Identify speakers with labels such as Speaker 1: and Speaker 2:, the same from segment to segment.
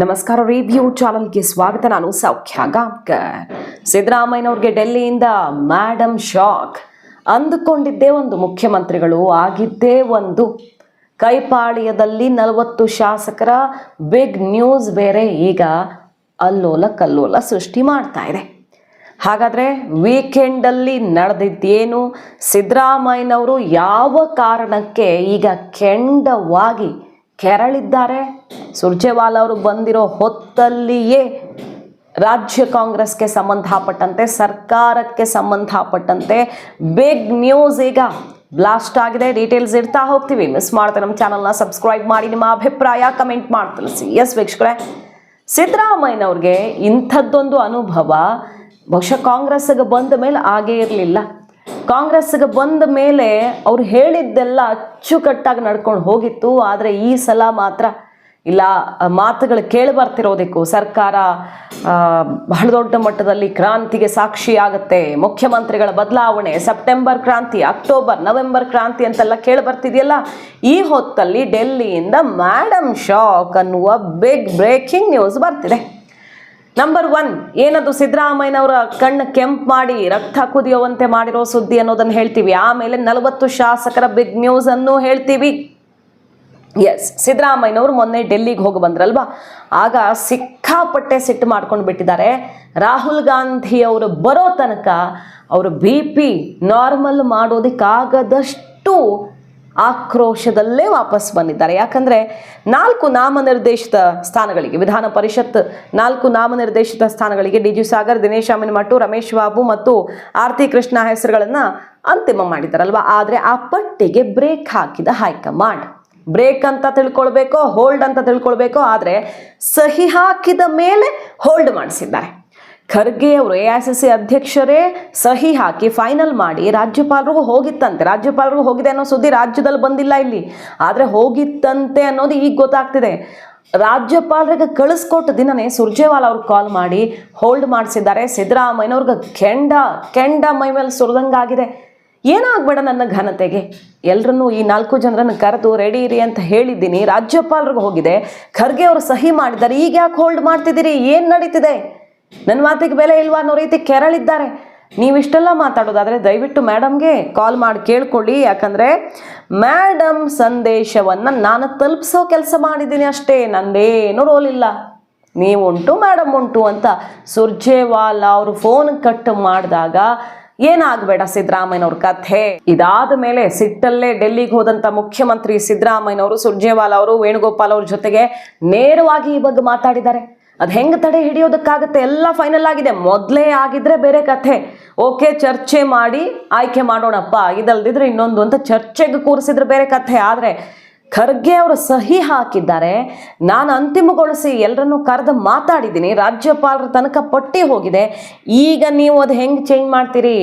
Speaker 1: ನಮಸ್ಕಾರ ರಿವ್ಯೂ ಚಾನಲ್ಗೆ ಸ್ವಾಗತ. ನಾನು ಸೌಖ್ಯ ಗಾಂವ್ಕರ್ ಸಿದ್ದರಾಮಯ್ಯನವ್ರಿಗೆ ಡೆಲ್ಲಿಯಿಂದ ಮ್ಯಾಡಮ್ ಶಾಕ್ ಅಂದುಕೊಂಡಿದ್ದೇ ಒಂದು ಮುಖ್ಯಮಂತ್ರಿಗಳು, ಆಗಿದ್ದೇ ಒಂದು. ಕೈಪಾಳ್ಯದಲ್ಲಿ ನಲವತ್ತು ಶಾಸಕರ ಬಿಗ್ ನ್ಯೂಸ್ ಬೇರೆ. ಈಗ ಅಲ್ಲೋಲ ಕಲ್ಲೋಲ ಸೃಷ್ಟಿ ಮಾಡ್ತಾ ಇದೆ. ಹಾಗಾದರೆ ವೀಕೆಂಡಲ್ಲಿ ನಡೆದಿದ್ದೇನು? ಸಿದ್ದರಾಮಯ್ಯನವರು ಯಾವ ಕಾರಣಕ್ಕೆ ಈಗ ಕೆಂಡವಾಗಿ ಕೆರಳಿದ್ದಾರೆ? ಸುರ್ಜೇವಾಲ ಅವರು ಬಂದಿರೋ ಹೊತ್ತಲ್ಲಿಯೇ ರಾಜ್ಯ ಕಾಂಗ್ರೆಸ್ಗೆ ಸಂಬಂಧಪಟ್ಟಂತೆ, ಸರ್ಕಾರಕ್ಕೆ ಸಂಬಂಧಪಟ್ಟಂತೆ ಬಿಗ್ ನ್ಯೂಸ್ ಈಗ ಬ್ಲಾಸ್ಟ್ ಆಗಿದೆ. ಡೀಟೇಲ್ಸ್ ಇರ್ತಾ ಹೋಗ್ತೀವಿ. ಮಿಸ್ ಮಾಡ್ತಾರೆ ನಮ್ಮ ಚಾನಲ್ನ ಸಬ್ಸ್ಕ್ರೈಬ್ ಮಾಡಿ. ನಿಮ್ಮ ಅಭಿಪ್ರಾಯ ಕಮೆಂಟ್ ಮಾಡಿ ತಿಳಿಸಿ. ಎಸ್ ವೀಕ್ಷಕರೇ, ಸಿದ್ದರಾಮಯ್ಯನವ್ರಿಗೆ ಇಂಥದ್ದೊಂದು ಅನುಭವ ಬಹುಶಃ ಕಾಂಗ್ರೆಸ್ಗೆ ಬಂದ ಮೇಲೆ ಆಗೇ ಇರಲಿಲ್ಲ. ಕಾಂಗ್ರೆಸ್ಗೆ ಬಂದ ಮೇಲೆ ಅವ್ರು ಹೇಳಿದ್ದೆಲ್ಲ ಅಚ್ಚುಕಟ್ಟಾಗಿ ನಡ್ಕೊಂಡು ಹೋಗಿತ್ತು. ಆದರೆ ಈ ಸಲ ಮಾತ್ರ ಇಲ್ಲ ಮಾತುಗಳು ಕೇಳಿ ಬರ್ತಿರೋದಕ್ಕೂ ಸರ್ಕಾರ ಬಹಳ ದೊಡ್ಡ ಮಟ್ಟದಲ್ಲಿ ಕ್ರಾಂತಿಗೆ ಸಾಕ್ಷಿಯಾಗತ್ತೆ. ಮುಖ್ಯಮಂತ್ರಿಗಳ ಬದಲಾವಣೆ, ಸೆಪ್ಟೆಂಬರ್ ಕ್ರಾಂತಿ, ಅಕ್ಟೋಬರ್, ನವೆಂಬರ್ ಕ್ರಾಂತಿ ಅಂತೆಲ್ಲ ಕೇಳಿ ಬರ್ತಿದೆಯಲ್ಲ ಈ ಹೊತ್ತಲ್ಲಿ ಡೆಲ್ಲಿಯಿಂದ ಮ್ಯಾಡಮ್ ಶಾಕ್ ಅನ್ನುವ ಬಿಗ್ ಬ್ರೇಕಿಂಗ್ ನ್ಯೂಸ್ ಬರ್ತಿದೆ. ನಂಬರ್ ಒನ್ ಏನದು ಸಿದ್ದರಾಮಯ್ಯನವರ ಕಣ್ಣು ಕೆಂಪು ಮಾಡಿ ರಕ್ತ ಕುದಿಯುವಂತೆ ಮಾಡಿರೋ ಸುದ್ದಿ ಅನ್ನೋದನ್ನು ಹೇಳ್ತೀವಿ. ಆಮೇಲೆ ನಲವತ್ತು ಶಾಸಕರ ಬಿಗ್ ನ್ಯೂಸ್ ಅನ್ನು ಹೇಳ್ತೀವಿ. ಎಸ್ ಸಿದ್ದರಾಮಯ್ಯನವರು ಮೊನ್ನೆ ಡೆಲ್ಲಿಗೆ ಹೋಗಿ ಬಂದ್ರಲ್ವಾ? ಆಗ ಸಿಕ್ಕಾಪಟ್ಟೆ ಸಿಟ್ಟು ಮಾಡ್ಕೊಂಡು ಬಿಟ್ಟಿದ್ದಾರೆ. ರಾಹುಲ್ ಗಾಂಧಿ ಅವರು ಬರೋ ತನಕ ಅವರು ಬಿ ಪಿ ನಾರ್ಮಲ್ ಮಾಡೋದಕ್ಕಾಗದಷ್ಟು ಆಕ್ರೋಶದಲ್ಲೇ ವಾಪಸ್ ಬಂದಿದ್ದಾರೆ. ಯಾಕಂದರೆ ನಾಲ್ಕು ನಾಮನಿರ್ದೇಶಿತ ಸ್ಥಾನಗಳಿಗೆ, ವಿಧಾನ ಪರಿಷತ್ ನಾಲ್ಕು ನಾಮನಿರ್ದೇಶಿತ ಸ್ಥಾನಗಳಿಗೆ ಡಿ ಜಿ ಸಾಗರ್, ದಿನೇಶ್ ಅಮೀನ್ಮಟ್ಟು ರಮೇಶ್ ಬಾಬು ಮತ್ತು ಆರತಿ ಕೃಷ್ಣ ಹೆಸರುಗಳನ್ನು ಅಂತಿಮ ಮಾಡಿದ್ದಾರಲ್ವ? ಆದರೆ ಆ ಪಟ್ಟಿಗೆ ಬ್ರೇಕ್ ಹಾಕಿದ ಹೈಕಮಾಂಡ್. ಬ್ರೇಕ್ ಅಂತ ತಿಳ್ಕೊಳ್ಬೇಕೋ ಹೋಲ್ಡ್ ಅಂತ ತಿಳ್ಕೊಳ್ಬೇಕೋ, ಆದರೆ ಸಹಿ ಹಾಕಿದ ಮೇಲೆ ಹೋಲ್ಡ್ ಮಾಡಿಸಿದ್ದಾರೆ. ಖರ್ಗೆ ಅವರು ಎ ಐ ಸಿ ಸಿ ಅಧ್ಯಕ್ಷರೇ ಸಹಿ ಹಾಕಿ ಫೈನಲ್ ಮಾಡಿ ರಾಜ್ಯಪಾಲರಿಗೂ ಹೋಗಿತ್ತಂತೆ. ರಾಜ್ಯಪಾಲರಿಗೂ ಹೋಗಿದೆ ಅನ್ನೋ ಸುದ್ದಿ ರಾಜ್ಯದಲ್ಲಿ ಬಂದಿಲ್ಲ ಇಲ್ಲಿ. ಆದರೆ ಹೋಗಿತ್ತಂತೆ ಅನ್ನೋದು ಈಗ ಗೊತ್ತಾಗ್ತಿದೆ. ರಾಜ್ಯಪಾಲರಿಗೆ ಕಳಿಸ್ಕೊಟ್ಟ ದಿನನೇ ಸುರ್ಜೇವಾಲ ಅವ್ರಿಗೆ ಕಾಲ್ ಮಾಡಿ ಹೋಲ್ಡ್ ಮಾಡಿಸಿದ್ದಾರೆ. ಸಿದ್ದರಾಮಯ್ಯನವ್ರಿಗೆ ಕೆಂಡ ಕೆಂಡ ಮೈ ಮೇಲೆ ಸುರಿದಂಗಾಗಿದೆ. ಏನಾಗಬೇಡ ನನ್ನ ಘನತೆಗೆ? ಎಲ್ಲರನ್ನೂ ಈ ನಾಲ್ಕು ಜನರನ್ನು ಕರೆದು ರೆಡಿ ಇರಿ ಅಂತ ಹೇಳಿದ್ದೀನಿ. ರಾಜ್ಯಪಾಲರಿಗೆ ಹೋಗಿದೆ. ಖರ್ಗೆ ಅವರು ಸಹಿ ಮಾಡಿದ್ದಾರೆ. ಈಗ ಯಾಕೆ ಹೋಲ್ಡ್ ಮಾಡ್ತಿದ್ದೀರಿ? ಏನು ನಡೀತಿದೆ? ನನ್ನ ಮಾತಿಗೆ ಬೆಲೆ ಇಲ್ವಾ ಅನ್ನೋ ರೀತಿ ಕೆರಳಿದ್ದಾರೆ. ನೀವಿಷ್ಟೆಲ್ಲ ಮಾತಾಡೋದಾದರೆ ದಯವಿಟ್ಟು ಮೇಡಮ್ಗೆ ಕಾಲ್ ಮಾಡಿ ಕೇಳ್ಕೊಳ್ಳಿ. ಯಾಕಂದರೆ ಮೇಡಮ್ ಸಂದೇಶವನ್ನು ನಾನು ತಲುಪಿಸೋ ಕೆಲಸ ಮಾಡಿದ್ದೀನಿ ಅಷ್ಟೇ. ನಂದೇನು ರೋಲ್ ಇಲ್ಲ. ನೀವುಂಟು ಮೇಡಮ್ ಉಂಟು ಅಂತ ಸುರ್ಜೇವಾಲಾ ಅವರು ಫೋನ್ ಕಟ್ ಮಾಡಿದಾಗ ಏನಾಗಬೇಡ ಸಿದ್ದರಾಮಯ್ಯನವ್ರ ಕಥೆ. ಇದಾದ ಮೇಲೆ ಸಿಟ್ಟಲ್ಲೇ ಡೆಲ್ಲಿಗೆ ಹೋದಂತ ಮುಖ್ಯಮಂತ್ರಿ ಸಿದ್ದರಾಮಯ್ಯನವರು ಸುರ್ಜೇವಾಲಾ ಅವರು ವೇಣುಗೋಪಾಲ್ ಅವ್ರ ಜೊತೆಗೆ ನೇರವಾಗಿ ಈ ಬಗ್ಗೆ ಮಾತಾಡಿದ್ದಾರೆ. ಅದು ಹೆಂಗ್ ತಡೆ ಹಿಡಿಯೋದಕ್ಕಾಗತ್ತೆ? ಎಲ್ಲ ಫೈನಲ್ ಆಗಿದೆ. ಮೊದಲೇ ಆಗಿದ್ರೆ ಬೇರೆ ಕಥೆ. ಓಕೆ, ಚರ್ಚೆ ಮಾಡಿ ಆಯ್ಕೆ ಮಾಡೋಣಪ್ಪ. ಇದಲ್ದಿದ್ರೆ ಇನ್ನೊಂದು ಅಂತ ಚರ್ಚೆಗೆ ಕೂರಿಸಿದ್ರೆ ಬೇರೆ ಕಥೆ. ಆದರೆ ಖರ್ಗೆ ಅವರು ಸಹಿ ಹಾಕಿದ್ದಾರೆ. ನಾನು ಅಂತಿಮಗೊಳಿಸಿ ಎಲ್ಲರನ್ನೂ ಕರೆದು ಮಾತಾಡಿದ್ದೀನಿ. ರಾಜ್ಯಪಾಲರ ತನಕ ಪಟ್ಟಿ ಹೋಗಿದೆ. ಈಗ ನೀವು ಅದು ಹೆಂಗೆ ಚೇಂಜ್ ಮಾಡ್ತೀರಿ?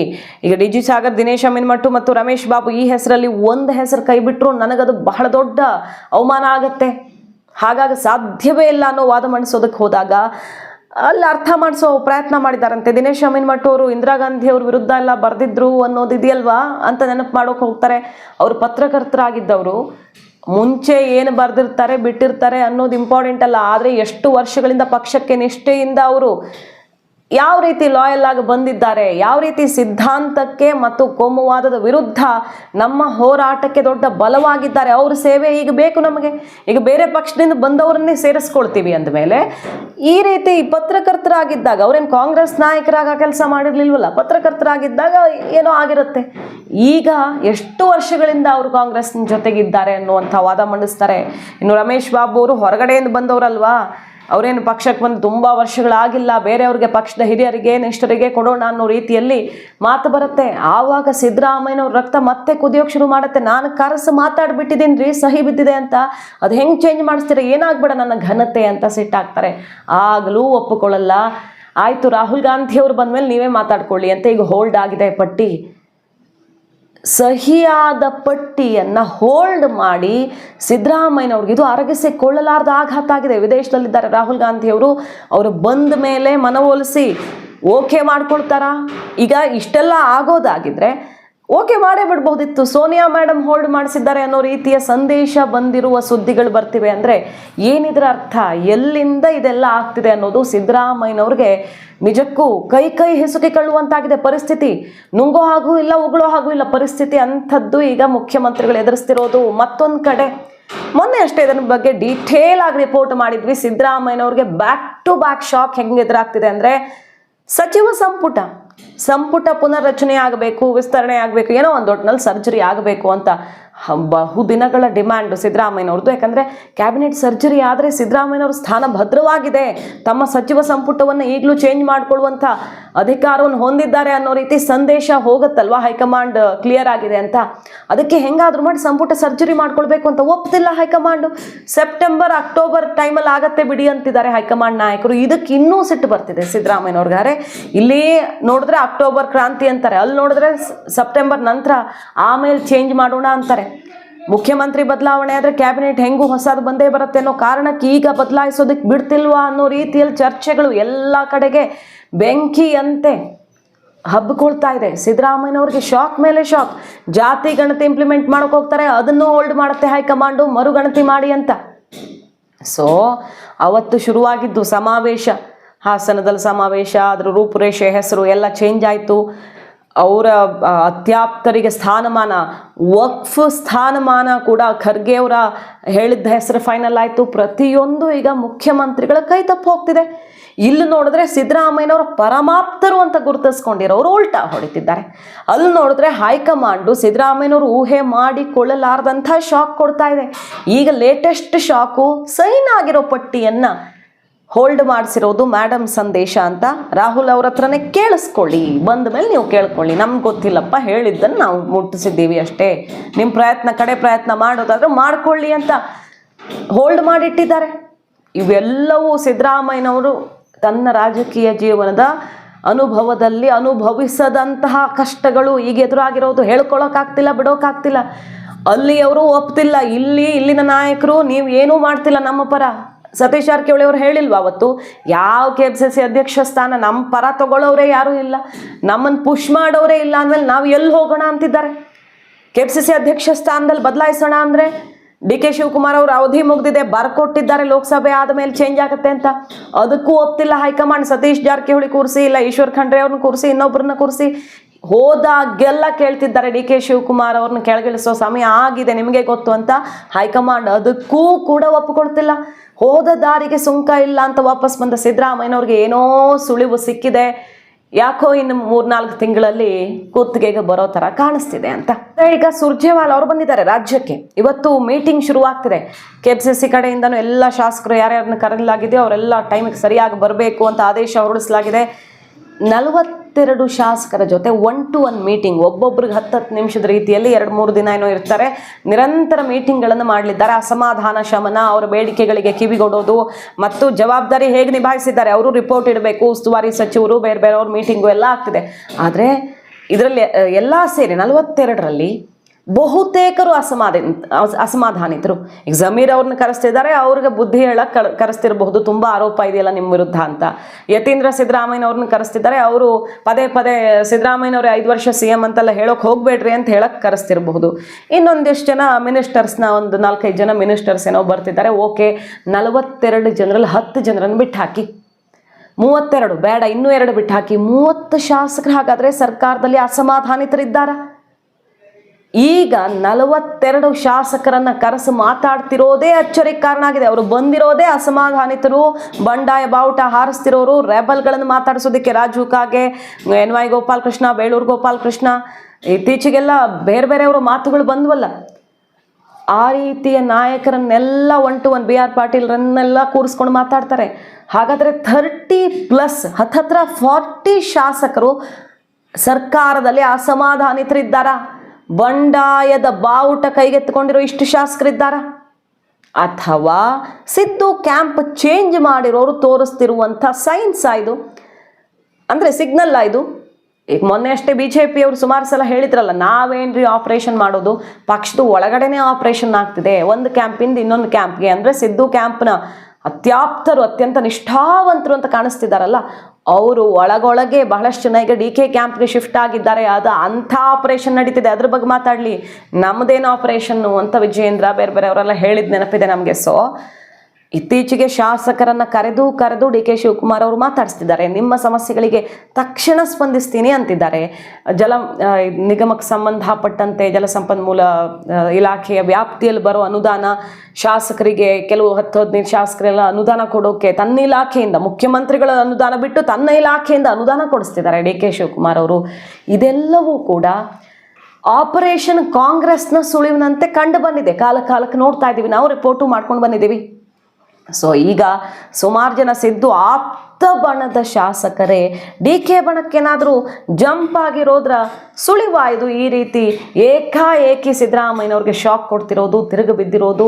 Speaker 1: ಈಗ ಡಿ ಜಿ ಸಾಗರ್, ದಿನೇಶ್ ಅಮೀನ್ಮಟ್ಟು ಮತ್ತು ರಮೇಶ್ ಬಾಬು ಈ ಹೆಸರಲ್ಲಿ ಒಂದು ಹೆಸರು ಕೈ ಬಿಟ್ಟರು ನನಗದು ಬಹಳ ದೊಡ್ಡ ಅವಮಾನ ಆಗತ್ತೆ. ಹಾಗಾಗಿ ಸಾಧ್ಯವೇ ಇಲ್ಲ ಅನ್ನೋ ವಾದ ಮಂಡಿಸೋದಕ್ಕೆ ಹೋದಾಗ ಅಲ್ಲಿ ಅರ್ಥ ಮಾಡಿಸೋ ಪ್ರಯತ್ನ ಮಾಡಿದಾರಂತೆ. ದಿನೇಶ್ ಅಮೀನ್ಮಟ್ಟು ಅವರು ಇಂದಿರಾ ಗಾಂಧಿ ಅವ್ರ ವಿರುದ್ಧ ಎಲ್ಲ ಬರೆದಿದ್ರು ಅನ್ನೋದು ಇದೆಯಲ್ವಾ ಅಂತ ನೆನಪು ಮಾಡೋಕೆ ಹೋಗ್ತಾರೆ. ಅವರು ಪತ್ರಕರ್ತರಾಗಿದ್ದವರು. ಮುಂಚೆ ಏನು ಬರೆದಿರ್ತಾರೆ ಬಿಟ್ಟಿರ್ತಾರೆ ಅನ್ನೋದು ಇಂಪಾರ್ಟೆಂಟ್ ಅಲ್ಲ. ಆದರೆ ಎಷ್ಟು ವರ್ಷಗಳಿಂದ ಪಕ್ಷಕ್ಕೆ ನಿಷ್ಠೆಯಿಂದ ಅವರು ಯಾವ ರೀತಿ ಲಾಯಲ್ ಆಗಿ ಬಂದಿದ್ದಾರೆ, ಯಾವ ರೀತಿ ಸಿದ್ಧಾಂತಕ್ಕೆ ಮತ್ತು ಕೋಮುವಾದದ ವಿರುದ್ಧ ನಮ್ಮ ಹೋರಾಟಕ್ಕೆ ದೊಡ್ಡ ಬಲವಾಗಿದ್ದಾರೆ, ಅವ್ರ ಸೇವೆ ಈಗ ಬೇಕು ನಮಗೆ. ಈಗ ಬೇರೆ ಪಕ್ಷದಿಂದ ಬಂದವರನ್ನೇ ಸೇರಿಸ್ಕೊಳ್ತೀವಿ ಅಂದಮೇಲೆ, ಈ ರೀತಿ ಪತ್ರಕರ್ತರಾಗಿದ್ದಾಗ, ಅವ್ರೇನು ಕಾಂಗ್ರೆಸ್ ನಾಯಕರಾಗ ಕೆಲಸ ಮಾಡಿರ್ಲಿಲ್ವಲ್ಲ, ಪತ್ರಕರ್ತರಾಗಿದ್ದಾಗ ಏನೋ ಆಗಿರುತ್ತೆ. ಈಗ ಎಷ್ಟು ವರ್ಷಗಳಿಂದ ಅವರು ಕಾಂಗ್ರೆಸ್ ಜೊತೆಗಿದ್ದಾರೆ ಅನ್ನುವಂಥ ವಾದ ಮಂಡಿಸ್ತಾರೆ. ಇನ್ನು ರಮೇಶ್ ಬಾಬು ಅವರು ಹೊರಗಡೆಯಿಂದ ಬಂದವರಲ್ವಾ? ಅವರೇನು ಪಕ್ಷಕ್ಕೆ ಬಂದು ತುಂಬ ವರ್ಷಗಳಾಗಿಲ್ಲ, ಬೇರೆಯವ್ರಿಗೆ ಪಕ್ಷದ ಹಿರಿಯರಿಗೆ, ನಿಷ್ಠರಿಗೆ ಕೊಡೋಣ ಅನ್ನೋ ರೀತಿಯಲ್ಲಿ ಮಾತು ಬರುತ್ತೆ. ಆವಾಗ ಸಿದ್ದರಾಮಯ್ಯನವ್ರ ರಕ್ತ ಮತ್ತೆ ಕುದಿಯೋಕೆ ಶುರು ಮಾಡುತ್ತೆ. ನಾನು ಕರೆಸು ಮಾತಾಡ್ಬಿಟ್ಟಿದ್ದೀನಿ ರೀ ಸಹಿ ಬಿದ್ದಿದೆ ಅಂತ. ಅದು ಹೆಂಗೆ ಚೇಂಜ್ ಮಾಡಿಸ್ತೀರ? ಏನಾಗ್ಬೇಡ ನನ್ನ ಘನತೆ ಅಂತ ಸಿಟ್ಟಾಗ್ತಾರೆ ಆಗಲೂ ಒಪ್ಪಿಕೊಳ್ಳಲ್ಲ. ಆಯಿತು, ರಾಹುಲ್ ಗಾಂಧಿ ಬಂದ ಮೇಲೆ ನೀವೇ ಮಾತಾಡ್ಕೊಳ್ಳಿ ಅಂತ ಈಗ ಹೋಲ್ಡ್ ಆಗಿದೆ ಪಟ್ಟಿ. ಸಹಿಯಾದ ಪಟ್ಟಿಯನ್ನು ಹೋಲ್ಡ್ ಮಾಡಿ ಸಿದ್ದರಾಮಯ್ಯನವ್ರಿಗೆ ಇದು ಅರಗಿಸಿಕೊಳ್ಳಲಾರ್ದ ಆಘಾತ ಆಗಿದೆ. ವಿದೇಶದಲ್ಲಿದ್ದಾರೆ ರಾಹುಲ್ ಗಾಂಧಿಯವರು. ಅವರು ಬಂದ ಮೇಲೆ ಮನವೊಲಿಸಿ ಓಕೆ ಮಾಡ್ಕೊಳ್ತಾರಾ? ಈಗ ಇಷ್ಟೆಲ್ಲ ಆಗೋದಾಗಿದ್ರೆ ಓಕೆ ಮಾಡೇ ಬಿಡ್ಬಹುದಿತ್ತು. ಸೋನಿಯಾ ಮೇಡಮ್ ಹೋಲ್ಡ್ ಮಾಡಿಸಿದ್ದಾರೆ ಅನ್ನೋ ರೀತಿಯ ಸಂದೇಶ ಬಂದಿರುವ ಸುದ್ದಿಗಳು ಬರ್ತಿವೆ ಅಂದರೆ ಏನಿದ್ರ ಅರ್ಥ? ಎಲ್ಲಿಂದ ಇದೆಲ್ಲ ಆಗ್ತಿದೆ ಅನ್ನೋದು ಸಿದ್ದರಾಮಯ್ಯನವ್ರಿಗೆ ನಿಜಕ್ಕೂ ಕೈ ಕೈ ಹೆಸುಗೆ ಕಳ್ಳುವಂತಾಗಿದೆ ಪರಿಸ್ಥಿತಿ. ನುಂಗೋ ಹಾಗೂ ಇಲ್ಲ, ಉಗುಳೋ ಹಾಗೂ ಇಲ್ಲ ಪರಿಸ್ಥಿತಿ. ಅಂಥದ್ದು ಈಗ ಮುಖ್ಯಮಂತ್ರಿಗಳು ಎದುರಿಸ್ತಿರೋದು ಮತ್ತೊಂದು ಕಡೆ. ಮೊನ್ನೆ ಅಷ್ಟೇ ಇದರ ಬಗ್ಗೆ ಡೀಟೇಲ್ ಆಗಿ ರಿಪೋರ್ಟ್ ಮಾಡಿದ್ವಿ. ಸಿದ್ದರಾಮಯ್ಯನವ್ರಿಗೆ ಬ್ಯಾಕ್ ಟು ಬ್ಯಾಕ್ ಶಾಕ್ ಹೆಂಗೆ ಎದುರಾಗ್ತಿದೆ ಅಂದರೆ ಸಚಿವ ಸಂಪುಟ. ಸಂಪುಟ ಪುನರ್ರಚನೆ ಆಗಬೇಕು ವಿಸ್ತರಣೆ ಆಗಬೇಕು ಏನೋ ಒಂದು ಒಟ್ಟಿನಲ್ಲಿ ಸರ್ಜರಿ ಆಗಬೇಕು ಅಂತ ಹ- ಬಹು ದಿನಗಳ ಡಿಮ್ಯಾಂಡ್ ಸಿದ್ದರಾಮಯ್ಯನವ್ರದ್ದು. ಯಾಕಂದರೆ ಕ್ಯಾಬಿನೆಟ್ ಸರ್ಜರಿ ಆದರೆ ಸಿದ್ದರಾಮಯ್ಯನವ್ರ ಸ್ಥಾನ ಭದ್ರವಾಗಿದೆ. ತಮ್ಮ ಸಚಿವ ಸಂಪುಟವನ್ನು ಈಗಲೂ ಚೇಂಜ್ ಮಾಡಿಕೊಳ್ಳುವಂಥ ಅಧಿಕಾರವನ್ನು ಹೊಂದಿದ್ದಾರೆ ಅನ್ನೋ ರೀತಿ ಸಂದೇಶ ಹೋಗುತ್ತಲ್ವ? ಹೈಕಮಾಂಡ್ ಕ್ಲಿಯರ್ ಆಗಿದೆ ಅಂತ. ಅದಕ್ಕೆ ಹೆಂಗಾದರೂ ಮಾಡಿ ಸಂಪುಟ ಸರ್ಜರಿ ಮಾಡ್ಕೊಳ್ಬೇಕು ಅಂತ ಒಪ್ತಿಲ್ಲ ಹೈಕಮಾಂಡು. ಸೆಪ್ಟೆಂಬರ್, ಅಕ್ಟೋಬರ್ ಟೈಮಲ್ಲಿ ಆಗತ್ತೆ ಬಿಡಿ ಅಂತಿದ್ದಾರೆ ಹೈಕಮಾಂಡ್ ನಾಯಕರು. ಇದಕ್ಕೆ ಇನ್ನೂ ಸಿಟ್ಟು ಬರ್ತಿದೆ ಸಿದ್ದರಾಮಯ್ಯನವ್ರಿಗಾರೆ. ಇಲ್ಲಿ ನೋಡಿದ್ರೆ ಅಕ್ಟೋಬರ್ ಕ್ರಾಂತಿ ಅಂತಾರೆ. ಅಲ್ಲಿ ನೋಡಿದ್ರೆ ಸೆಪ್ಟೆಂಬರ್ ನಂತರ ಆಮೇಲೆ ಚೇಂಜ್ ಮಾಡೋಣ ಅಂತಾರೆ. ಮುಖ್ಯಮಂತ್ರಿ ಬದಲಾವಣೆ ಆದರೆ ಕ್ಯಾಬಿನೆಟ್ ಹೆಂಗೂ ಹೊಸದು ಬಂದೇ ಬರುತ್ತೆ ಅನ್ನೋ ಕಾರಣಕ್ಕೆ ಈಗ ಬದಲಾಯಿಸೋದಕ್ಕೆ ಬಿಡ್ತಿಲ್ವಾ ಅನ್ನೋ ರೀತಿಯಲ್ಲಿ ಚರ್ಚೆಗಳು ಎಲ್ಲ ಕಡೆಗೆ ಬೆಂಕಿಯಂತೆ ಹಬ್ಕೊಳ್ತಾ ಇದೆ. ಸಿದ್ದರಾಮಯ್ಯನವ್ರಿಗೆ ಶಾಕ್ ಮೇಲೆ ಶಾಕ್. ಜಾತಿ ಗಣತಿ ಇಂಪ್ಲಿಮೆಂಟ್ ಮಾಡೋಕೆ ಹೋಗ್ತಾರೆ, ಅದನ್ನು ಹೋಲ್ಡ್ ಮಾಡುತ್ತೆ ಹೈಕಮಾಂಡು, ಮರುಗಣತಿ ಮಾಡಿ ಅಂತ. ಸೊ ಅವತ್ತು ಶುರುವಾಗಿದ್ದು ಸಮಾವೇಶ. ಹಾಸನದಲ್ಲಿ ಸಮಾವೇಶ ಅದರ ರೂಪುರೇಷೆ ಹೆಸರು ಎಲ್ಲ ಚೇಂಜ್ ಆಯಿತು. ಅವರ ಅತ್ಯಾಪ್ತರಿಗೆ ಸ್ಥಾನಮಾನ, ವಕ್ಫ್ ಸ್ಥಾನಮಾನ ಕೂಡ ಖರ್ಗೆ ಅವರ ಹೇಳಿದ್ದ ಹೆಸರು ಫೈನಲ್ ಆಯಿತು. ಪ್ರತಿಯೊಂದು ಈಗ ಮುಖ್ಯಮಂತ್ರಿಗಳ ಕೈ ತಪ್ಪು ಹೋಗ್ತಿದೆ. ಇಲ್ಲಿ ನೋಡಿದ್ರೆ ಸಿದ್ದರಾಮಯ್ಯನವರ ಪರಮಾಪ್ತರು ಅಂತ ಗುರುತಿಸ್ಕೊಂಡಿರೋರು ಉಲ್ಟಾ ಹೊಡಿತಿದ್ದಾರೆ. ಅಲ್ಲಿ ನೋಡಿದ್ರೆ ಹೈಕಮಾಂಡು ಸಿದ್ದರಾಮಯ್ಯನವರು ಊಹೆ ಮಾಡಿಕೊಳ್ಳಲಾರ್ದಂಥ ಶಾಕ್ ಕೊಡ್ತಾ ಇದೆ. ಈಗ ಲೇಟೆಸ್ಟ್ ಶಾಕು ಸೈನ್ ಆಗಿರೋ ಪಟ್ಟಿಯನ್ನ ಹೋಲ್ಡ್ ಮಾಡಿಸಿರೋದು ಮೇಡಮ್ ಸಂದೇಶ ಅಂತ. ರಾಹುಲ್ ಅವ್ರ ಹತ್ರನೇ ಕೇಳಿಸ್ಕೊಳ್ಳಿ. ಬಂದ ಮೇಲೆ ನೀವು ಕೇಳ್ಕೊಳ್ಳಿ. ನಮ್ಗೆ ಗೊತ್ತಿಲ್ಲಪ್ಪ, ಹೇಳಿದ್ದನ್ನು ನಾವು ಮುಟ್ಟಿಸಿದ್ದೀವಿ ಅಷ್ಟೇ. ನಿಮ್ಮ ಪ್ರಯತ್ನ, ಕಡೆ ಪ್ರಯತ್ನ ಮಾಡೋದಾದ್ರೆ ಮಾಡ್ಕೊಳ್ಳಿ ಅಂತ ಹೋಲ್ಡ್ ಮಾಡಿಟ್ಟಿದ್ದಾರೆ. ಇವೆಲ್ಲವೂ ಸಿದ್ದರಾಮಯ್ಯನವರು ತನ್ನ ರಾಜಕೀಯ ಜೀವನದ ಅನುಭವದಲ್ಲಿ ಅನುಭವಿಸದಂತಹ ಕಷ್ಟಗಳು ಈಗ ಎದುರಾಗಿರೋದು ಹೇಳ್ಕೊಳ್ಳೋಕ್ಕಾಗ್ತಿಲ್ಲ ಬಿಡೋಕ್ಕಾಗ್ತಿಲ್ಲ. ಅಲ್ಲಿ ಅವರು ಒಪ್ತಿಲ್ಲ. ಇಲ್ಲಿ, ಇಲ್ಲಿನ ನಾಯಕರು, ನೀವು ಏನೂ ಮಾಡ್ತಿಲ್ಲ ನಮ್ಮ ಪರ. ಸತೀಶ್ ಜಾರಕಿಹೊಳಿ ಅವರು ಹೇಳಿಲ್ವಾ ಅವತ್ತು? ಯಾವ ಕೆ ಎಫ್ ಸಿ ಸಿ ಅಧ್ಯಕ್ಷ ಸ್ಥಾನ ನಮ್ಮ ಪರ ತಗೊಳ್ಳೋರೇ ಯಾರೂ ಇಲ್ಲ. ನಮ್ಮನ್ನು ಪುಷ್ ಮಾಡೋರೇ ಇಲ್ಲ ಅಂದಮೇಲೆ ನಾವು ಎಲ್ಲಿ ಹೋಗೋಣ ಅಂತಿದ್ದಾರೆ? ಕೆ ಎಫ್ ಸಿ ಸಿ ಅಧ್ಯಕ್ಷ ಸ್ಥಾನದಲ್ಲಿ ಬದಲಾಯಿಸೋಣ ಅಂದರೆ ಡಿ ಕೆ ಶಿವಕುಮಾರ್ ಅವರು ಅವಧಿ ಮುಗ್ದಿದೆ, ಬರ್ಕೊಟ್ಟಿದ್ದಾರೆ, ಲೋಕಸಭೆ ಆದಮೇಲೆ ಚೇಂಜ್ ಆಗುತ್ತೆ ಅಂತ. ಅದಕ್ಕೂ ಒಪ್ತಿಲ್ಲ ಹೈಕಮಾಂಡ್. ಸತೀಶ್ ಜಾರಕಿಹೊಳಿ ಕೂರಿಸಿ ಇಲ್ಲ, ಈಶ್ವರ್ ಖಂಡ್ರೆ ಅವ್ರನ್ನ ಕೂರಿಸಿ ಇನ್ನೊಬ್ಬರನ್ನ ಕೂರಿಸಿ. ಹೋದಾಗೆಲ್ಲ ಕೇಳ್ತಿದ್ದಾರೆ ಡಿ ಕೆ ಶಿವಕುಮಾರ್ ಅವ್ರನ್ನ ಕೆಳಗಿಳಿಸೋ ಸಮಯ ಆಗಿದೆ ನಿಮಗೆ ಗೊತ್ತು ಅಂತ. ಹೈಕಮಾಂಡ್ ಅದಕ್ಕೂ ಕೂಡ ಒಪ್ಪಿಕೊಡ್ತಿಲ್ಲ ಹೋದ ದಾರಿಗೆ ಸುಂಕ ಇಲ್ಲ ಅಂತ ವಾಪಸ್ ಬಂದ ಸಿದ್ದರಾಮಯ್ಯನವ್ರಿಗೆ ಏನೋ ಸುಳಿವು ಸಿಕ್ಕಿದೆ. ಯಾಕೋ ಇನ್ನು ಮೂರ್ನಾಲ್ಕು ತಿಂಗಳಲ್ಲಿ ಕುತ್ತಿಗೆಗೆ ಬರೋ ಥರ ಕಾಣಿಸ್ತಿದೆ ಅಂತ. ಈಗ ಸುರ್ಜೇವಾಲ್ ಅವರು ಬಂದಿದ್ದಾರೆ ರಾಜ್ಯಕ್ಕೆ. ಇವತ್ತು ಮೀಟಿಂಗ್ ಶುರುವಾಗ್ತಿದೆ. ಕೆ ಪಿ ಸಿ ಸಿ ಕಡೆಯಿಂದನೂ ಎಲ್ಲ ಶಾಸಕರು ಯಾರ್ಯಾರನ್ನ ಕರೆಯಲಾಗಿದೆಯೋ ಅವರೆಲ್ಲ ಟೈಮಿಗೆ ಸರಿಯಾಗಿ ಬರಬೇಕು ಅಂತ ಆದೇಶ ಹೊರಡಿಸಲಾಗಿದೆ. ನಲವತ್ತೆರಡು ಶಾಸಕರ ಜೊತೆ ಒನ್ ಟು ಒನ್ ಮೀಟಿಂಗ್ ಒಬ್ಬೊಬ್ರಿಗೆ ಹತ್ತು ಹತ್ತು ನಿಮಿಷದ ರೀತಿಯಲ್ಲಿ ಎರಡು ಮೂರು ದಿನ ಏನೋ ಇರ್ತಾರೆ. ನಿರಂತರ ಮೀಟಿಂಗ್ಗಳನ್ನು ಮಾಡಲಿದ್ದಾರೆ. ಅಸಮಾಧಾನ ಶಮನ, ಅವರ ಬೇಡಿಕೆಗಳಿಗೆ ಕಿವಿಗೊಡೋದು ಮತ್ತು ಜವಾಬ್ದಾರಿ ಹೇಗೆ ನಿಭಾಯಿಸಿದ್ದಾರೆ. ಅವರು ರಿಪೋರ್ಟ್ ಇಡಬೇಕು, ಉಸ್ತುವಾರಿ ಸಚಿವರು, ಬೇರೆ ಬೇರೆಯವ್ರ ಮೀಟಿಂಗು ಎಲ್ಲ ಆಗ್ತಿದೆ. ಆದರೆ, ಇದರಲ್ಲಿ ಎಲ್ಲ ಸೇರಿ ನಲವತ್ತೆರಡರಲ್ಲಿ ಬಹುತೇಕರು ಅಸಮಾಧಾನ ಅಸಮಾಧಾನಿತರು. ಈಗ ಜಮೀರ್ ಅವ್ರನ್ನ ಕರೆಸ್ತಿದ್ದಾರೆ, ಅವ್ರಿಗೆ ಬುದ್ಧಿ ಹೇಳಕ್ ಕರ್- ಕರೆಸ್ತಿರಬಹುದು, ತುಂಬ ಆರೋಪ ಇದೆಯಲ್ಲ ನಿಮ್ಮ ವಿರುದ್ಧ ಅಂತ. ಯತೀಂದ್ರ ಸಿದ್ದರಾಮಯ್ಯ ಅವ್ರನ್ನ ಕರೆಸ್ತಿದ್ದಾರೆ, ಅವರು ಪದೇ ಪದೇ ಸಿದ್ದರಾಮಯ್ಯನವ್ರೆ ಐದು ವರ್ಷ ಸಿ ಎಂ ಅಂತೆಲ್ಲ ಹೇಳೋಕೆ ಹೋಗಬೇಡ್ರಿ ಅಂತ ಹೇಳಕ್ಕೆ ಕರೆಸ್ತಿರಬಹುದು. ಇನ್ನೊಂದಿಷ್ಟು ಜನ ಮಿನಿಸ್ಟರ್ಸ್ನ ಒಂದು ನಾಲ್ಕೈದು ಜನ ಮಿನಿಸ್ಟರ್ಸ್ ಏನೋ ಬರ್ತಿದ್ದಾರೆ, ಓಕೆ, ನಲವತ್ತೆರಡು ಜನರಲ್ಲಿ ಹತ್ತು ಜನರನ್ನು ಬಿಟ್ಟು ಹಾಕಿ ಮೂವತ್ತೆರಡು, ಬೇಡ, ಇನ್ನೂ ಎರಡು ಬಿಟ್ಟು ಹಾಕಿ ಮೂವತ್ತು ಶಾಸಕರು ಹಾಗಾದ್ರೆ ಸರ್ಕಾರದಲ್ಲಿ ಅಸಮಾಧಾನಿತರಿದ್ದಾರಾ? ಈಗ ನಲವತ್ತೆರಡು ಶಾಸಕರನ್ನ ಕರೆಸು ಮಾತಾಡ್ತಿರೋದೇ ಅಚ್ಚರಿ ಕಾರಣ ಆಗಿದೆ. ಅವರು ಬಂದಿರೋದೇ ಅಸಮಾಧಾನಿತರು, ಬಂಡಾಯ ಬಾವುಟ ಹಾರಿಸ್ತಿರೋರು, ರೆಬಲ್ಗಳನ್ನು ಮಾತಾಡಿಸೋದಕ್ಕೆ ರಾಜು ಕಾಗೆ ಎನ್ ವೈ ಗೋಪಾಲ್ ಕೃಷ್ಣ ಬೇಳೂರು ಗೋಪಾಲ್ ಕೃಷ್ಣ ಇತ್ತೀಚೆಗೆಲ್ಲ ಬೇರೆ ಬೇರೆಯವರ ಮಾತುಗಳು ಬಂದ್ವಲ್ಲ. ಆ ರೀತಿಯ ನಾಯಕರನ್ನೆಲ್ಲ one to one B R ಪಾಟೀಲ್ರನ್ನೆಲ್ಲ ಕೂರಿಸ್ಕೊಂಡು ಮಾತಾಡ್ತಾರೆ. ಹಾಗಾದರೆ ಥರ್ಟಿ ಪ್ಲಸ್, ಹತ್ತತ್ರ ಫಾರ್ಟಿ ಶಾಸಕರು ಸರ್ಕಾರದಲ್ಲಿ ಅಸಮಾಧಾನಿತರಿದ್ದಾರಾ? ಬಂಡಾಯದ ಬಾವುಟ ಕೈಗೆತ್ತಿಕೊಂಡಿರೋ ಇಷ್ಟು ಶಾಸಕರಿದ್ದಾರ? ಅಥವಾ ಸಿದ್ದು ಕ್ಯಾಂಪ್ ಚೇಂಜ್ ಮಾಡಿರೋರು ತೋರಿಸ್ತಿರುವಂಥ ಸೈನ್ಸ್ ಇದು? ಅಂದರೆ ಸಿಗ್ನಲ್ ಇದು? ಈಗ ಮೊನ್ನೆ ಅಷ್ಟೇ ಬಿ ಜೆ ಪಿಯವರು ಸುಮಾರು ಸಲ ಹೇಳಿದ್ರಲ್ಲ, ನಾವೇನ್ರಿ ಆಪ್ರೇಷನ್ ಮಾಡೋದು? ಪಕ್ಷದ ಒಳಗಡೆನೇ ಆಪ್ರೇಷನ್ ಆಗ್ತಿದೆ. ಒಂದು ಕ್ಯಾಂಪಿಂದ ಇನ್ನೊಂದು ಕ್ಯಾಂಪ್ಗೆ. ಅಂದರೆ ಸಿದ್ದು ಕ್ಯಾಂಪ್ನ ಅತ್ಯಾಪ್ತರು, ಅತ್ಯಂತ ನಿಷ್ಠಾವಂತರು ಅಂತ ಕಾಣಿಸ್ತಿದ್ದಾರಲ್ಲ ಅವರು ಒಳಗೊಳಗೆ ಬಹಳಷ್ಟು ಜನ ಈಗ ಡಿ ಕೆ ಕ್ಯಾಂಪ್ಗೆ ಶಿಫ್ಟ್ ಆಗಿದ್ದಾರೆ. ಅದು ಅಂಥ ಆಪರೇಷನ್ ನಡೀತಿದೆ. ಅದ್ರ ಬಗ್ಗೆ ಮಾತಾಡಲಿ. ನಮ್ಮದೇನು ಆಪರೇಷನ್ನು ಅಂತ ವಿಜಯೇಂದ್ರ ಬೇರೆ ಬೇರೆ ಅವರೆಲ್ಲ ಹೇಳಿದ ನೆನಪಿದೆ ನಮಗೆ. ಸೊ ಇತ್ತೀಚೆಗೆ ಶಾಸಕರನ್ನ ಕರೆದು ಕರೆದು ಡಿ ಕೆ ಶಿವಕುಮಾರ್ ಅವರು ಮಾತಾಡಿಸ್ತಿದ್ದಾರೆ. ನಿಮ್ಮ ಸಮಸ್ಯೆಗಳಿಗೆ ತಕ್ಷಣ ಸ್ಪಂದಿಸ್ತೀನಿ ಅಂತಿದ್ದಾರೆ. ಜಲ ನಿಗಮಕ್ಕೆ ಸಂಬಂಧಪಟ್ಟಂತೆ ಜಲಸಂಪನ್ಮೂಲ ಇಲಾಖೆಯ ವ್ಯಾಪ್ತಿಯಲ್ಲಿ ಬರೋ ಅನುದಾನ ಶಾಸಕರಿಗೆ ಕೆಲವು ಹತ್ತು ಹದಿನೈದು ಶಾಸಕರೆಲ್ಲ ಅನುದಾನ ಕೊಡೋಕೆ ತನ್ನ ಇಲಾಖೆಯಿಂದ, ಮುಖ್ಯಮಂತ್ರಿಗಳ ಅನುದಾನ ಬಿಟ್ಟು ತನ್ನ ಇಲಾಖೆಯಿಂದ ಅನುದಾನ ಕೊಡಿಸ್ತಿದ್ದಾರೆ ಡಿ ಕೆ ಶಿವಕುಮಾರ್ ಅವರು. ಇದೆಲ್ಲವೂ ಕೂಡ ಆಪರೇಷನ್ ಕಾಂಗ್ರೆಸ್ನ ಸುಳಿವಿನಂತೆ ಕಂಡು ಬಂದಿದೆ. ಕಾಲ ಕಾಲಕ್ಕೆ ನೋಡ್ತಾ ಇದ್ದೀವಿ. ನಾವು ರಿಪೋರ್ಟು ಮಾಡ್ಕೊಂಡು ಬಂದಿದ್ದೀವಿ. ಸೊ ಈಗ ಸುಮಾರು ಜನ ಸಿದ್ದು ಆಪ್ತ ಬಣದ ಶಾಸಕರೇ ಡಿ ಕೆ ಬಣಕ್ಕೇನಾದರೂ ಜಂಪ್ ಆಗಿರೋದ್ರ ಸುಳಿವಾಯ್ದು ಈ ರೀತಿ ಏಕಾಏಕಿ ಸಿದ್ದರಾಮಯ್ಯನವ್ರಿಗೆ ಶಾಕ್ ಕೊಡ್ತಿರೋದು, ತಿರುಗಿ ಬಿದ್ದಿರೋದು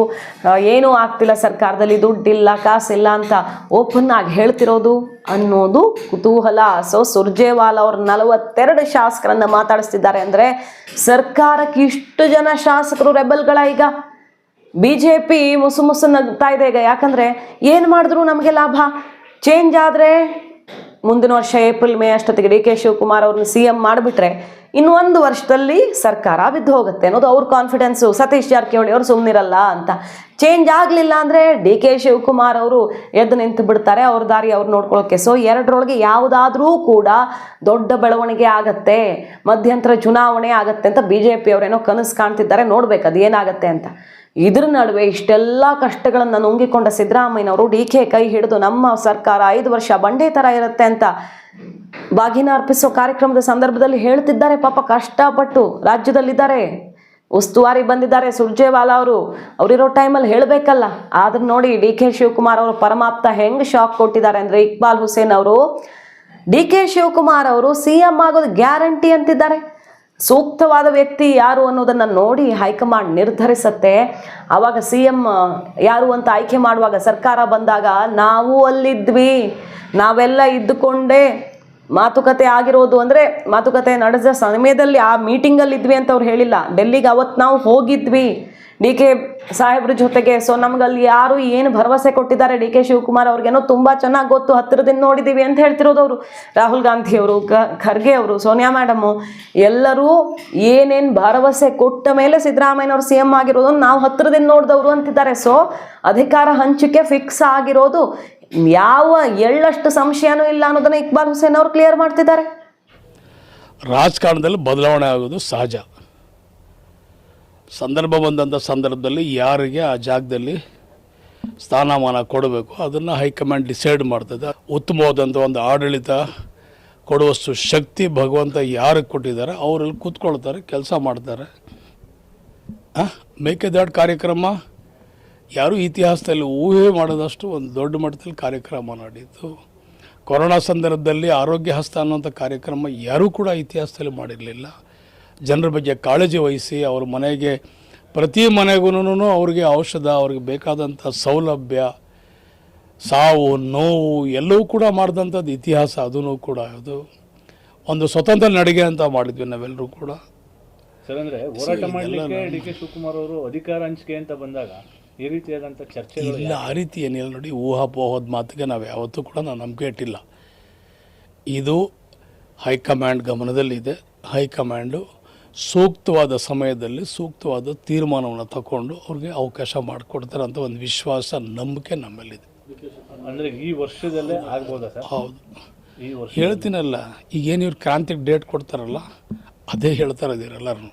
Speaker 1: ಏನೂ ಆಗ್ತಿಲ್ಲ ಸರ್ಕಾರದಲ್ಲಿ ದುಡ್ಡಿಲ್ಲ, ಕಾಸಿಲ್ಲ ಅಂತ ಓಪನ್ ಆಗಿ ಹೇಳ್ತಿರೋದು ಅನ್ನೋದು ಕುತೂಹಲ. ಸೊ ಸುರ್ಜೇವಾಲ ಅವ್ರ ನಲವತ್ತೆರಡು ಶಾಸಕರನ್ನ ಮಾತಾಡಿಸ್ತಿದ್ದಾರೆ ಅಂದರೆ ಸರ್ಕಾರಕ್ಕೆ ಇಷ್ಟು ಜನ ಶಾಸಕರು ರೆಬಲ್ಗಳ ಈಗ? ಬಿ ಜೆ ಪಿ ಮುಸು ಮುಸು ನಗ್ತಾ ಇದೆ ಈಗ. ಯಾಕಂದ್ರೆ ಏನು ಮಾಡಿದ್ರು ನಮಗೆ ಲಾಭ? ಚೇಂಜ್ ಆದರೆ ಮುಂದಿನ ವರ್ಷ ಏಪ್ರಿಲ್, ಮೇ ಅಷ್ಟೊತ್ತಿಗೆ ಡಿ ಕೆ ಶಿವಕುಮಾರ್ ಅವ್ರನ್ನ ಸಿ ಎಂ ಮಾಡಿಬಿಟ್ರೆ ಇನ್ನೊಂದು ವರ್ಷದಲ್ಲಿ ಸರ್ಕಾರ ಬಿದ್ದು ಹೋಗುತ್ತೆ ಅನ್ನೋದು ಅವ್ರ ಕಾನ್ಫಿಡೆನ್ಸು ಸತೀಶ್ ಜಾರಕಿಹೊಳಿ ಅವರು ಸುಮ್ಮನಿರಲ್ಲ ಅಂತ. ಚೇಂಜ್ ಆಗಲಿಲ್ಲ ಅಂದರೆ ಡಿ ಕೆ ಶಿವಕುಮಾರ್ ಅವರು ಎದ್ದು ನಿಂತು ಬಿಡ್ತಾರೆ, ಅವ್ರ ದಾರಿ ಅವ್ರು ನೋಡ್ಕೊಳ್ಳೋಕೆ. ಸೊ ಎರಡರೊಳಗೆ ಯಾವುದಾದ್ರೂ ಕೂಡ ದೊಡ್ಡ ಬೆಳವಣಿಗೆ ಆಗತ್ತೆ, ಮಧ್ಯಂತರ ಚುನಾವಣೆ ಆಗತ್ತೆ ಅಂತ ಬಿ ಜೆ ಪಿ ಅವರೇನೋ ಕನಸು ಕಾಣ್ತಿದ್ದಾರೆ, ನೋಡ್ಬೇಕು ಅದು ಏನಾಗತ್ತೆ ಅಂತ. ಇದ್ರ ನಡುವೆ ಇಷ್ಟೆಲ್ಲ ಕಷ್ಟಗಳನ್ನು ನುಂಗಿಕೊಂಡ ಸಿದ್ದರಾಮಯ್ಯನವರು ಡಿ ಕೆ ಕೈ ಹಿಡಿದು ನಮ್ಮ ಸರ್ಕಾರ ಐದು ವರ್ಷ ಬಂಡೆ ಥರ ಇರುತ್ತೆ ಅಂತ ಬಾಗಿನ ಅರ್ಪಿಸೋ ಕಾರ್ಯಕ್ರಮದ ಸಂದರ್ಭದಲ್ಲಿ ಹೇಳ್ತಿದ್ದಾರೆ. ಪಾಪ ಕಷ್ಟಪಟ್ಟು ರಾಜ್ಯದಲ್ಲಿದ್ದಾರೆ. ಉಸ್ತುವಾರಿ ಬಂದಿದ್ದಾರೆ ಸುರ್ಜೇವಾಲಾ ಅವರು. ಅವರಿರೋ ಟೈಮಲ್ಲಿ ಹೇಳಬೇಕಲ್ಲ. ಆದ್ರೆ ನೋಡಿ ಡಿ ಕೆ ಶಿವಕುಮಾರ್ ಅವರು ಪರಮಾಪ್ತ ಹೆಂಗ್ ಶಾಕ್ ಕೊಟ್ಟಿದ್ದಾರೆ ಅಂದ್ರೆ ಇಕ್ಬಾಲ್ ಹುಸೇನ್ ಅವರು. ಡಿ ಕೆ ಶಿವಕುಮಾರ್ ಅವರು ಸಿ ಎಂ ಆಗೋದು ಗ್ಯಾರಂಟಿ ಅಂತಿದ್ದಾರೆ. ಸೂಕ್ತವಾದ ವ್ಯಕ್ತಿ ಯಾರು ಅನ್ನೋದನ್ನು ನೋಡಿ ಹೈಕಮಾಂಡ್ ನಿರ್ಧರಿಸುತ್ತೆ. ಆವಾಗ ಸಿ ಎಂ ಯಾರು ಅಂತ ಆಯ್ಕೆ ಮಾಡುವಾಗ ಸರ್ಕಾರ ಬಂದಾಗ ನಾವು ಅಲ್ಲಿದ್ವಿ, ನಾವೆಲ್ಲ ಇದ್ದುಕೊಂಡೇ, ಮಾತುಕತೆ ಆಗಿರೋದು ಅಂದರೆ ಮಾತುಕತೆ ನಡೆದ ಸಮಯದಲ್ಲಿ ಆ ಮೀಟಿಂಗಲ್ಲಿದ್ವಿ ಅಂತ ಅವ್ರು ಹೇಳಿಲ್ಲ. ಡೆಲ್ಲಿಗೆ ಅವತ್ತು ನಾವು ಹೋಗಿದ್ವಿ. ಡಿ ಕೆ ಸಾಹೇಬ್ರ ಜೊತೆಗೆ. ಸೊ ನಮ್ಗೆ ಅಲ್ಲಿ ಯಾರು ಏನು ಭರವಸೆ ಕೊಟ್ಟಿದ್ದಾರೆ ಡಿ ಕೆ ಶಿವಕುಮಾರ್ ಅವ್ರಿಗೇನೋ ತುಂಬ ಚೆನ್ನಾಗಿ ಗೊತ್ತು. ಹತ್ತಿರದಿಂದ ನೋಡಿದ್ದೀವಿ ಅಂತ ಹೇಳ್ತಿರೋದು ಅವರು. ರಾಹುಲ್ ಗಾಂಧಿ ಅವರು ಖರ್ಗೆ ಅವರು ಸೋನಿಯಾ ಮೇಡಮು ಎಲ್ಲರೂ ಏನೇನು ಭರವಸೆ ಕೊಟ್ಟ ಮೇಲೆ ಸಿದ್ದರಾಮಯ್ಯನವರು ಸಿ ಎಂ ಆಗಿರೋದನ್ನು ನಾವು ಹತ್ತಿರದಿಂದ ನೋಡಿದವರು ಅಂತಿದ್ದಾರೆ. ಸೊ ಅಧಿಕಾರ ಹಂಚಿಕೆ ಫಿಕ್ಸ್ ಆಗಿರೋದು. ಯಾವ ಎಳ್ಳಷ್ಟು ಸಂಶಯನೂ ಇಲ್ಲ ಅನ್ನೋದನ್ನು ಇಕ್ಬಾಲ್ ಹುಸೇನ್ ಅವರು ಕ್ಲಿಯರ್ ಮಾಡ್ತಿದ್ದಾರೆ.
Speaker 2: ರಾಜಕಾರಣದಲ್ಲಿ ಬದಲಾವಣೆ ಆಗೋದು ಸಹಜ. ಸಂದರ್ಭ ಬಂದಂಥ ಸಂದರ್ಭದಲ್ಲಿ ಯಾರಿಗೆ ಆ ಜಾಗದಲ್ಲಿ ಸ್ಥಾನಮಾನ ಕೊಡಬೇಕು, ಅದನ್ನು ಹೈಕಮಾಂಡ್ ಡಿಸೈಡ್ ಮಾಡ್ತದೆ. ಉತ್ತಮವಾದಂಥ ಒಂದು ಆಡಳಿತ ಕೊಡುವಷ್ಟು ಶಕ್ತಿ ಭಗವಂತ ಯಾರಿಗೆ ಕೊಟ್ಟಿದ್ದಾರೆ, ಅವರಲ್ಲಿ ಕೂತ್ಕೊಳ್ತಾರೆ, ಕೆಲಸ ಮಾಡ್ತಾರೆ. ಮೇಕೆದಾಟ್ ಕಾರ್ಯಕ್ರಮ ಯಾರೂ ಇತಿಹಾಸದಲ್ಲಿ ಊಹೆ ಮಾಡದಷ್ಟು ಒಂದು ದೊಡ್ಡ ಮಟ್ಟದಲ್ಲಿ ಕಾರ್ಯಕ್ರಮ ನಡೀತು. ಕೊರೋನಾ ಸಂದರ್ಭದಲ್ಲಿ ಆರೋಗ್ಯ ಹಸ್ತ ಅನ್ನುವಂಥ ಕಾರ್ಯಕ್ರಮ ಯಾರೂ ಕೂಡ ಇತಿಹಾಸದಲ್ಲಿ ಮಾಡಿರಲಿಲ್ಲ. ಜನರ ಬಗ್ಗೆ ಕಾಳಜಿ ವಹಿಸಿ ಅವ್ರ ಮನೆಗೆ ಪ್ರತಿ ಮನೆಗೂ ಅವ್ರಿಗೆ ಔಷಧ ಅವ್ರಿಗೆ ಬೇಕಾದಂಥ ಸೌಲಭ್ಯ ಸಾವು ನೋವು ಎಲ್ಲವೂ ಕೂಡ ಮಾಡಿದಂಥದ್ದು ಇತಿಹಾಸ ಅದೂ ಕೂಡ. ಅದು ಒಂದು ಸ್ವತಂತ್ರ ನಡಿಗೆ ಅಂತ ಮಾಡಿದ್ವಿ ನಾವೆಲ್ಲರೂ ಕೂಡ.
Speaker 3: ಸರ್ ಅಂದ್ರೆ ಹೋರಾಟ ಮಾಡಲಿಕ್ಕೆ ಡಿ ಕೆ ಶಿವಕುಮಾರ್ ಅವರು ಅಧಿಕಾರ ಹಂಚಿಕೆ ಅಂತ ಬಂದಾಗ ಈ ರೀತಿಯಾದಂಥ ಚರ್ಚೆಗಳು
Speaker 2: ಇಲ್ಲ ಆ ರೀತಿ ಏನಿಲ್ಲ ನೋಡಿ ಊಹಾಪೋಹದ ಮಾತಿಗೆ ನಾವು ಯಾವತ್ತೂ ಕೂಡ ನಾವು ನಂಬಿಕೆ ಇಟ್ಟಿಲ್ಲ ಇದು ಹೈಕಮಾಂಡ್ ಗಮನದಲ್ಲಿದೆ. ಹೈಕಮಾಂಡು ಸೂಕ್ತವಾದ ಸಮಯದಲ್ಲಿ ಸೂಕ್ತವಾದ ತೀರ್ಮಾನವನ್ನು ತಗೊಂಡು ಅವ್ರಿಗೆ ಅವಕಾಶ ಮಾಡಿಕೊಡ್ತಾರೆ ಅಂತ ಒಂದು ವಿಶ್ವಾಸ ನಂಬಿಕೆ ನಮ್ಮಲ್ಲಿದೆ.
Speaker 3: ಅಂದರೆ ಈ ವರ್ಷದಲ್ಲೇ ಆಗ್ಬೋದಾ ಸರ್?
Speaker 2: ಹೌದು. ಹೇಳ್ತೀನಲ್ಲ ಈಗೇನು ಇವ್ರು ಕ್ರಾಂತಿಗೆ ಡೇಟ್ ಕೊಡ್ತಾರಲ್ಲ ಅದೇ ಹೇಳ್ತಾರೆ ಇದೀರೆಲ್ಲರೂ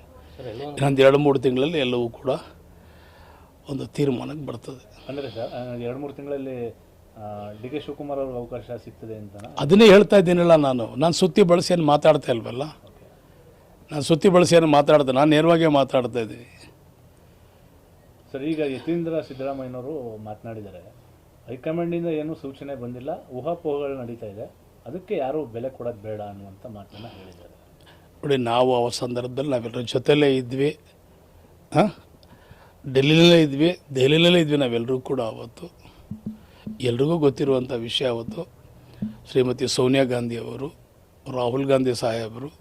Speaker 2: ಇನ್ನೊಂದು ಎರಡು ಮೂರು ತಿಂಗಳಲ್ಲಿ ಎಲ್ಲವೂ ಕೂಡ ಒಂದು ತೀರ್ಮಾನಕ್ಕೆ ಬರ್ತದೆ.
Speaker 3: ಅಂದರೆ ಸರ್ ಎರಡು ಮೂರು ತಿಂಗಳಲ್ಲಿ ಡಿ ಕೆ ಶಿವಕುಮಾರ್ ಅವ್ರಿಗೆ ಅವಕಾಶ ಸಿಗ್ತದೆ ಅಂತ
Speaker 2: ಅದನ್ನೇ ಹೇಳ್ತಾ ಇದ್ದೀನಲ್ಲ ನಾನು. ನಾನು ಸುತ್ತಿ ಬಳಸಿ ಏನು ಮಾತಾಡ್ತಾ ಇಲ್ವಲ್ಲ? ನಾನು ಸುತ್ತಿ ಬಳಸಿ ಏನು ಮಾತಾಡ್ದೆ ನಾನು ನೇರವಾಗಿ ಮಾತಾಡ್ತಾ ಇದ್ದೀನಿ.
Speaker 3: ಸರ್ ಈಗ ಯತೀಂದ್ರ ಸಿದ್ದರಾಮಯ್ಯನವರು ಮಾತನಾಡಿದ್ದಾರೆ. ಹೈಕಮಾಂಡಿಂದ ಏನೂ ಸೂಚನೆ ಬಂದಿಲ್ಲ ಊಹಾಪೋಹಗಳು ನಡೀತಾ ಇದೆ. ಅದಕ್ಕೆ ಯಾರೂ ಬೆಲೆ ಕೊಡೋದು ಬೇಡ ಅನ್ನುವಂಥ ಮಾತನ್ನು ಹೇಳಿದ್ದಾರೆ.
Speaker 2: ನೋಡಿ ನಾವು ಆ ಸಂದರ್ಭದಲ್ಲಿ ನಾವೆಲ್ಲರ ಜೊತೆಲೇ ಇದ್ವಿ. ಹಾಂ? ಡೆಲ್ಲಿಲೇ ಇದ್ವಿ. ದೆಹಲಿನಲ್ಲೇ ಇದ್ವಿ ನಾವೆಲ್ಲರೂ ಕೂಡ ಅವತ್ತು. ಎಲ್ರಿಗೂ ಗೊತ್ತಿರುವಂಥ ವಿಷಯ ಆವತ್ತು ಶ್ರೀಮತಿ ಸೋನಿಯಾ ಗಾಂಧಿ ಅವರು ರಾಹುಲ್ ಗಾಂಧಿ ಸಾಹೇಬರು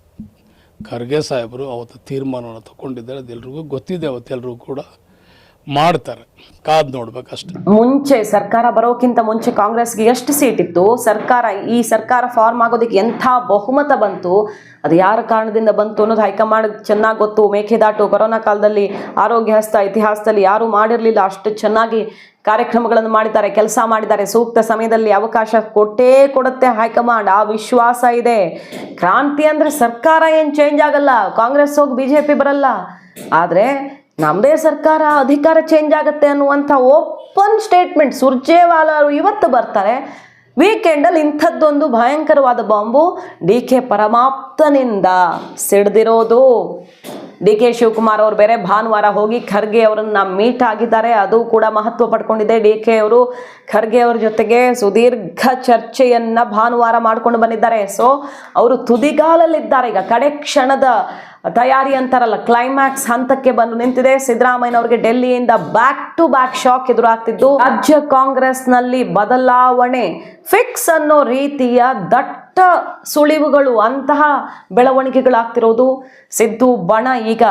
Speaker 2: ಖರ್ಗೆ ಸಾಹೇಬರು ಅವತ್ತು ತೀರ್ಮಾನವನ್ನು ತಗೊಂಡಿದ್ದಾರೆ. ಅದೆಲ್ರಿಗೂ ಗೊತ್ತಿದೆ ಅವತ್ತೆಲ್ಲರೂ ಕೂಡ. ಮಾಡ್ತಾರೆ. ಕಾದ್ ನೋಡ್ಬೇಕಷ್ಟೆ
Speaker 1: ಮುಂಚೆ ಸರ್ಕಾರ ಬರೋಕ್ಕಿಂತ ಮುಂಚೆ ಕಾಂಗ್ರೆಸ್ಗೆ ಎಷ್ಟು ಸೀಟ್ ಇತ್ತು? ಸರ್ಕಾರ ಈ ಸರ್ಕಾರ ಫಾರ್ಮ್ ಆಗೋದಕ್ಕೆ ಎಂಥ ಬಹುಮತ ಬಂತು? ಅದು ಯಾರ ಕಾರಣದಿಂದ ಬಂತು ಅನ್ನೋದು ಹೈಕಮಾಂಡ್ ಚೆನ್ನಾಗಿ ಗೊತ್ತು. ಮೇಕೆದಾಟು ಕೊರೋನಾ ಕಾಲದಲ್ಲಿ ಆರೋಗ್ಯ ಹಸ್ತ ಇತಿಹಾಸದಲ್ಲಿ ಯಾರು ಮಾಡಿರಲಿಲ್ಲ. ಅಷ್ಟು ಚೆನ್ನಾಗಿ ಕಾರ್ಯಕ್ರಮಗಳನ್ನು ಮಾಡಿದ್ದಾರೆ, ಕೆಲಸ ಮಾಡಿದ್ದಾರೆ. ಸೂಕ್ತ ಸಮಯದಲ್ಲಿ ಅವಕಾಶ ಕೊಟ್ಟೇ ಕೊಡುತ್ತೆ ಹೈಕಮಾಂಡ್. ಆ ವಿಶ್ವಾಸ ಇದೆ. ಕ್ರಾಂತಿ ಅಂದ್ರೆ ಸರ್ಕಾರ ಏನು ಚೇಂಜ್ ಆಗಲ್ಲ. ಕಾಂಗ್ರೆಸ್ ಹೋಗಿ ಬಿ ಜೆ ಪಿ ಬರಲ್ಲ. ಆದರೆ ನಮ್ಮದೇ ಸರ್ಕಾರ ಅಧಿಕಾರ ಚೇಂಜ್ ಆಗುತ್ತೆ ಅನ್ನುವಂಥ ಓಪನ್ ಸ್ಟೇಟ್ಮೆಂಟ್ ಸುರ್ಜೇವಾಲಾ ಇವತ್ತು ಬರ್ತಾರೆ. ವೀಕೆಂಡಲ್ಲಿ ಇಂಥದ್ದೊಂದು ಭಯಂಕರವಾದ ಬಾಂಬು ಡಿ ಕೆ ಪರಮಾಪ್ತನಿಂದ ಸಿಡ್ದಿರೋದು. ಡಿ ಕೆ ಶಿವಕುಮಾರ್ ಅವರು ಬೇರೆ ಭಾನುವಾರ ಹೋಗಿ ಖರ್ಗೆ ಅವರನ್ನ ಮೀಟ್ ಆಗಿದ್ದಾರೆ. ಅದು ಕೂಡ ಮಹತ್ವ ಪಡ್ಕೊಂಡಿದೆ. ಡಿ ಕೆ ಅವರು ಖರ್ಗೆ ಅವ್ರ ಜೊತೆಗೆ ಸುದೀರ್ಘ ಚರ್ಚೆಯನ್ನ ಭಾನುವಾರ ಮಾಡ್ಕೊಂಡು ಬಂದಿದ್ದಾರೆ. ಸೊ ಅವರು ತುದಿಗಾಲಲ್ಲಿದ್ದಾರೆ. ಈಗ ಕಡೆ ಕ್ಷಣದ ತಯಾರಿ ಅಂತಾರಲ್ಲ ಕ್ಲೈಮ್ಯಾಕ್ಸ್ ಹಂತಕ್ಕೆ ಬಂದು ನಿಂತಿದೆ. ಸಿದ್ದರಾಮಯ್ಯನವರಿಗೆ ಡೆಲ್ಲಿಯಿಂದ ಬ್ಯಾಕ್ ಟು ಬ್ಯಾಕ್ ಶಾಕ್ ಎದುರಾಗ್ತಿದ್ದು. ರಾಜ್ಯ ಕಾಂಗ್ರೆಸ್ನಲ್ಲಿ ಬದಲಾವಣೆ ಫಿಕ್ಸ್ ಅನ್ನೋ ರೀತಿಯ ದಟ್ಟ ಸುಳಿವುಗಳು ಅಂತಹ ಬೆಳವಣಿಗೆಗಳಾಗ್ತಿರೋದು. ಸಿದ್ದು ಬಣ ಈಗ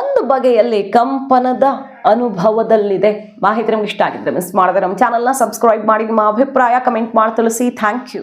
Speaker 1: ಒಂದು ಬಗೆಯಲ್ಲಿ ಕಂಪನದ ಅನುಭವದಲ್ಲಿದೆ. ಮಾಹಿತಿ ನಮ್ಗೆ ಇಷ್ಟ ಆಗಿದ್ರೆ ಮಿಸ್ ಮಾಡಿದ್ರೆ ನಮ್ಮ ಚಾನಲ್ನ ಸಬ್ಸ್ಕ್ರೈಬ್ ಮಾಡಿ, ನಿಮ್ಮ ಅಭಿಪ್ರಾಯ ಕಮೆಂಟ್ ಮಾಡಿ, ತಿಳಿಸಿ. Thank you